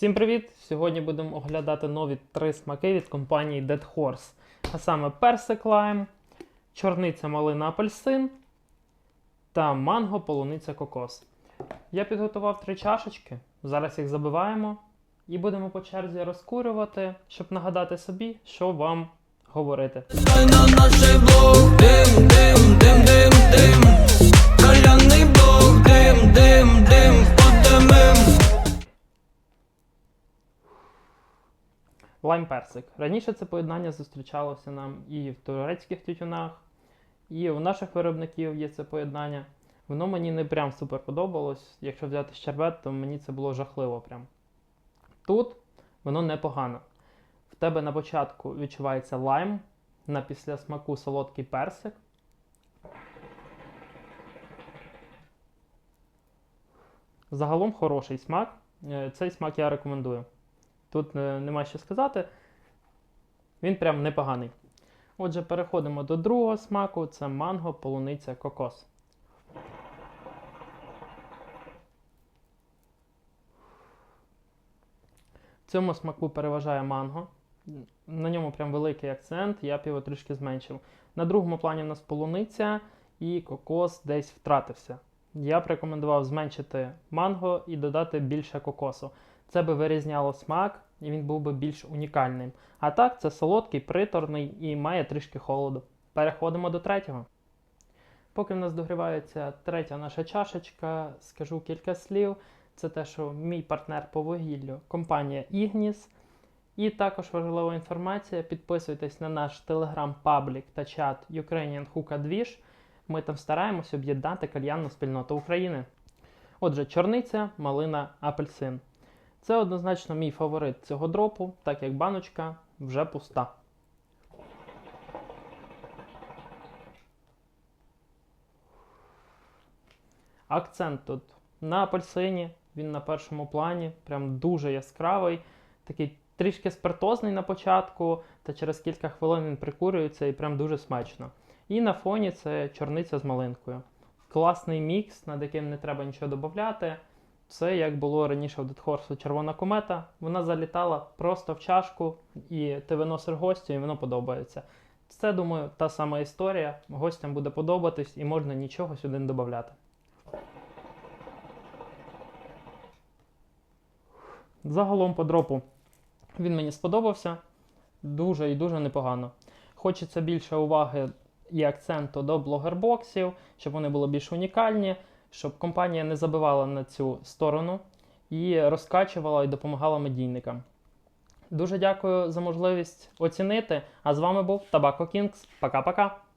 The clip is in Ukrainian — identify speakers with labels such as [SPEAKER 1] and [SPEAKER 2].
[SPEAKER 1] Всім привіт! Сьогодні будемо оглядати нові три смаки від компанії Dead Horse. А саме персик лайм, чорниця малина апельсин та манго полуниця кокос. Я підготував три чашечки. Зараз їх забиваємо і будемо по черзі розкурювати, щоб нагадати собі, що вам говорити. Лайм персик. Раніше це поєднання зустрічалося нам і в турецьких тютюнах, і у наших виробників є це поєднання. Воно мені не прям супер подобалось. Якщо взяти щербет, то мені це було жахливо прям. Тут воно непогано. В тебе на початку відчувається лайм, на після смаку солодкий персик. Загалом хороший смак. Е, Цей смак я рекомендую. Тут е, нема що сказати. Він прям непоганий. Отже, переходимо до другого смаку: це манго, полуниця, кокос. В цьому смаку переважає манго. На ньому прям великий акцент, я б його трішки зменшив. На другому плані в нас полуниця і кокос десь втратився. Я б рекомендував зменшити манго і додати більше кокосу. Це би вирізняло смак, і він був би більш унікальним. А так, це солодкий, приторний і має трішки холоду. Переходимо до третього. Поки в нас догрівається третя наша чашечка, скажу кілька слів. Це те, що мій партнер по вугіллю компанія Ignis. І також важлива інформація: підписуйтесь на наш телеграм-паблік та чат Ukrainian Hookah. Ми там стараємось об'єднати кальянну спільноту України. Отже, чорниця, малина, апельсин. Це однозначно мій фаворит цього дропу, так як баночка вже пуста. Акцент тут на апельсині, він на першому плані, прям дуже яскравий, такий трішки спиртозний на початку, та через кілька хвилин він прикурюється і прям дуже смачно. І на фоні це чорниця з малинкою. Класний мікс, над яким не треба нічого додати. Це як було раніше в Дедхорсу червона комета. Вона залітала просто в чашку, і ти виносиш гостю, і воно подобається. Це, думаю, та сама історія. Гостям буде подобатись і можна нічого сюди не додати. Загалом по дропу він мені сподобався. Дуже і дуже непогано. Хочеться більше уваги і акценту до блогербоксів, щоб вони були більш унікальні, щоб компанія не забивала на цю сторону і розкачувала і допомагала медійникам. Дуже дякую за можливість оцінити. А з вами був Табако Кінгс. Пока-пока.